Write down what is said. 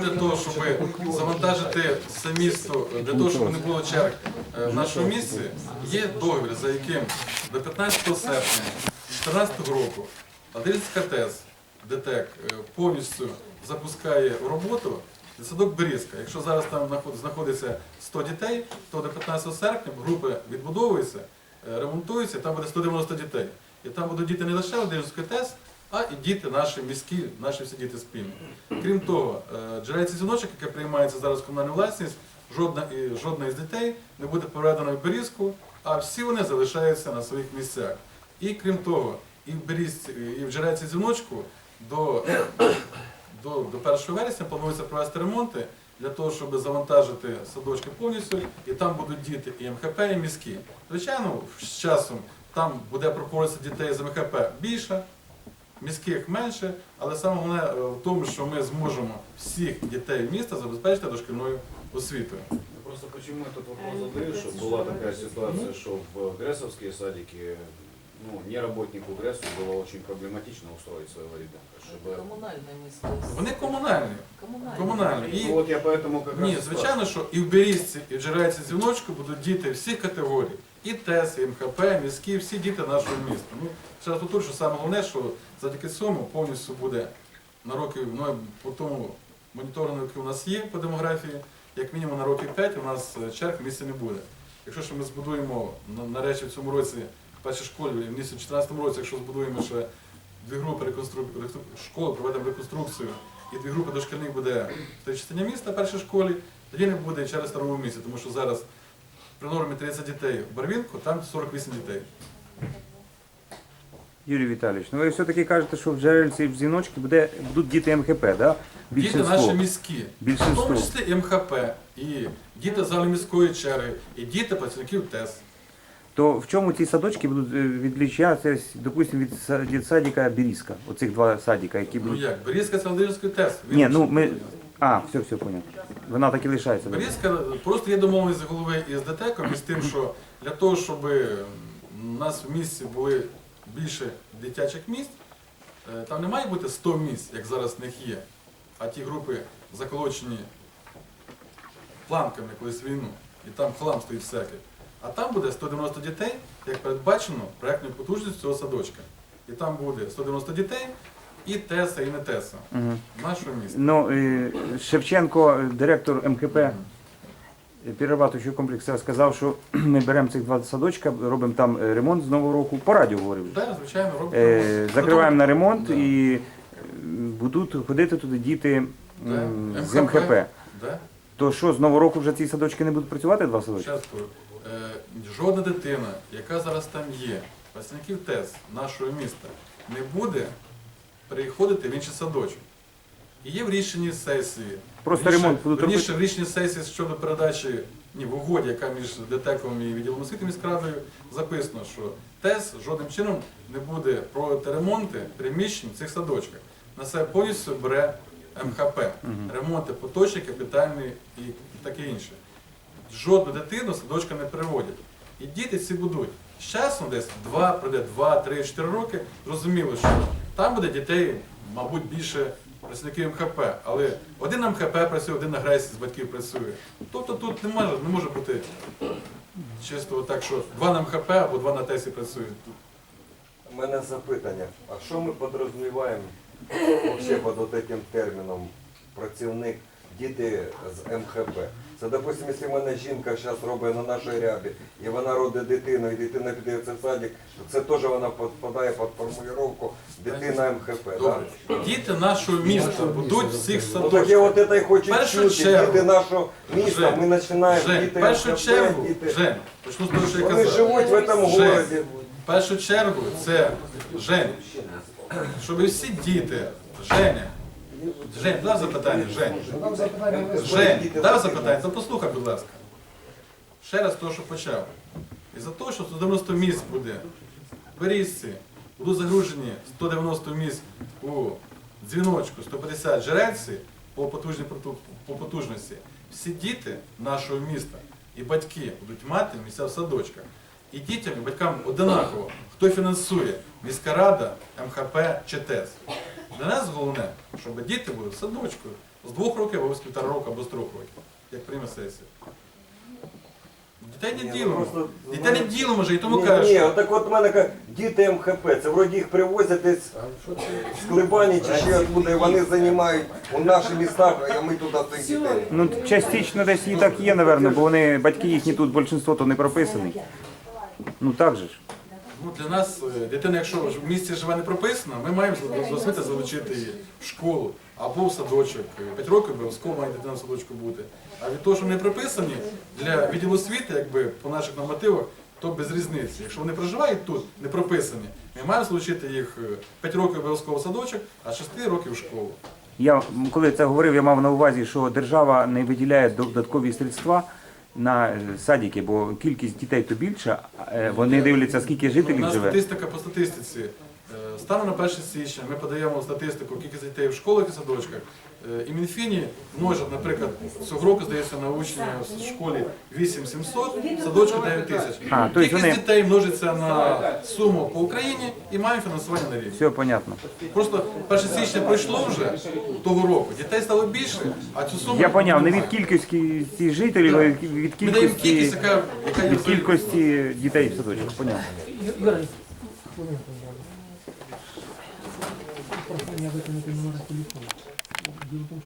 для того, щоб завантажити все місто, для того, щоб не було черг е, в нашому місті, є договір, за яким до 15 серпня 2014 року Адрійська ТЕС ДТЕК е, повністю запускає роботу садок Берізка. Якщо зараз там знаходиться 100 дітей, то до 15 серпня групи відбудовуються, е, ремонтуються, там буде 190 дітей. І там будуть діти не лише Одержинської ТЕС, а і діти наші міські, наші всі діти спільно. Крім того, е, джерельці дзвіночок, яке приймається зараз в комунальну власність, жодна, жодна із дітей не буде переведена в Берізку, а всі вони залишаються на своїх місцях. І крім того, і в Берізці, в джерельці дзвіночку до, до, до 1 вересня планується провести ремонти для того, щоб завантажити садочки повністю, і там будуть діти і МХП, і міські. Звичайно, з часом там буде пропорція дітей з МХП більша, міських менше, але саме головне е, в тому, що ми зможемо всіх дітей міста забезпечити дошкільною освітою. Просто почему этот вопрос задаю, что была такая ситуация, что в Гресовские садики, ну, не работнику Гресу было очень проблематично устроить своего ребенка, чтобы... Комунальне мисливство. Вони комунальні. Комунальне. комунальні. І Ну, вот я поэтому как раз Ні, и звичайно, що і в Берізці, і в Джерельці дзвіночку будуть діти всіх категорій. І ТЕС, і МХП, міські, всі діти нашого міста. Ну, ще раз що саме головне, що завдяки цьому повністю буде на роки, ну, по тому моніторингу, який у нас є по демографії, як мінімум на роки 5 у нас е, черг в місті не буде. Якщо ж ми збудуємо на- нарешті в цьому році в першій школі, в 2014 році, якщо збудуємо ще дві групи реконстру... реконстру- школи, проведемо реконструкцію, і дві групи дошкільних буде в тій частині міста першій школі, тоді не буде через старому місці, тому що зараз при нормі 30 дітей в Барвінку, там 48 дітей. Юрій Віталійович, ну ви все-таки кажете, що в джерельці і в дзвіночки буде, будуть діти МХП, да? Діти наші міські, в Більшинство. тому числі і МХП, і діти зали міської черги, і діти працівників ТЕС. То в чому ці садочки будуть е, допустимо, від са- Берізка, оцих два садика, які Ну будуть. як, Берізка це Володимирський ТЕС. Ні, ну ми. А, все, все, понял. Вона так і лишається. да? Берізка просто є домовленість з голови із ДТЕКом із тим, що для того, щоб у нас в місті були більше дитячих місць, е, там не має бути 100 місць, як зараз в них є, а ті групи заколочені планками колись війну, і там хлам стоїть всякий. А там буде 190 дітей, як передбачено проєктною потужністю цього садочка. І там буде 190 дітей і ТЕСа, і не ТЕСа Мгм. нашого міста. Ну, е, Шевченко, директор МКП перерабатуючого комплексу, сказав, що ми беремо цих два садочка, робимо там е, ремонт з нового року. По радіо говорив. Так, звичайно, робимо. Е, закриваємо на ремонт Да. і е, будуть ходити туди діти Да. м, з МХП. МХП. Да? То що, з нового року вже ці садочки не будуть працювати, два садочки? Ще е, жодна дитина, яка зараз там є, працівників ТЕС нашого міста, не буде переходити в інший садочок. І є в рішенні сесії. Просто Верніше- ремонт будуть робити? в рішенні сесії щодо передачі ні, в угоді, яка між ДТЕКом і відділом освіти міськрадою, записано, що ТЕС жодним чином не буде проводити ремонти приміщень в цих садочках. На себе повністю бере МХП. Ремонти поточні, капітальні і таке інше. Жодну дитину садочка не переводять. І діти ці будуть. З часом десь 2, пройде 2, 3, 4 роки, зрозуміло, що там буде дітей, мабуть, більше працівників МХП, але один МХП працює, один на Гресі з батьків працює. Тобто тут не може, не може бути чисто так, що два на МХП або два на ТЕСі працюють. У мене запитання. А що ми підрозуміваємо під от этим терміном працівник діти з МХП? Це, допустим, якщо в мене жінка зараз робить на нашій рябі, і вона родить дитину, і дитина піде в цей садик, то це теж вона підпадає під формулювання дитина МХП? Добре. Діти нашого міста будуть всіх Ну так я садочках. от це й хочу Першу чути. чергу. Діти нашого міста, ми починаємо Жень, в діти першу МХП, чергу, діти. Жень, почну з того, що я Вони казав. живуть в цьому Жень. городі. В першу чергу це Жень. Щоб всі діти, Женя, Жень, дай запитання, Жень. Жень, дай запитання, то послухай, будь ласка. Ще раз того, що почав. І за те, що 190 місць буде в Берізці, будуть загружені 190 місць у дзвіночку, 150 жерельці по, по потужності. Всі діти нашого міста і батьки будуть мати місця в садочках. І дітям, і батькам одинаково, хто фінансує міська рада, МХП чи ТЕС. Для нас головне, щоб діти були в садочку. з двох років або з півтора року, або з трьох років, як прийме сесія. Дітей не Ні, ну ділимо. просто Дітей не ділимо вже, і тому кажуть, ні, що отак от в мене кажуть, діти МХП, це вроді їх привозять десь з Клебані чи ще откуда, і вони займають у наших містах, а ми туди цих дітей. Ну, частично десь і так є, напевно, бо вони, батьки їхні тут більшинство то не прописані. Ну так же ж. Ну, для нас е, дитина, якщо в місті живе не прописана, ми маємо зрозуміти залучити її в школу або в садочок. Е, П'ять років обов'язково має дитина в садочку бути. А від того, що вони прописані, для відділу освіти, якби по наших нормативах, то без різниці. Якщо вони проживають тут, не прописані, ми маємо залучити їх 5 років обов'язково в садочок, а 6 років в школу. Я коли це говорив, я мав на увазі, що держава не виділяє додаткові средства на садіки, садики, бо кількість дітей то більша, е, вони дивляться, скільки У жителів нас живе. статистика по статистиці. Станом на 1 січня ми подаємо статистику кількість дітей в школах і садочках. Е, І Мінфіні множать, наприклад, цього року, здається, на учня в школі 8700, в садочку 9 тисяч. А, то есть Кількість вони- дітей множиться на суму по Україні і маємо фінансування на рік. Все понятно. Просто 1 січня пройшло вже того року, дітей стало більше, а цю суму Я поняв, не від кількості жителів, а від від Ми даємо кількість, кількості, яка, яка є від кількості дітей в садочку. Поняв. Юрій, хвилинку. Прохання виконати номер телефону. Діло в тому,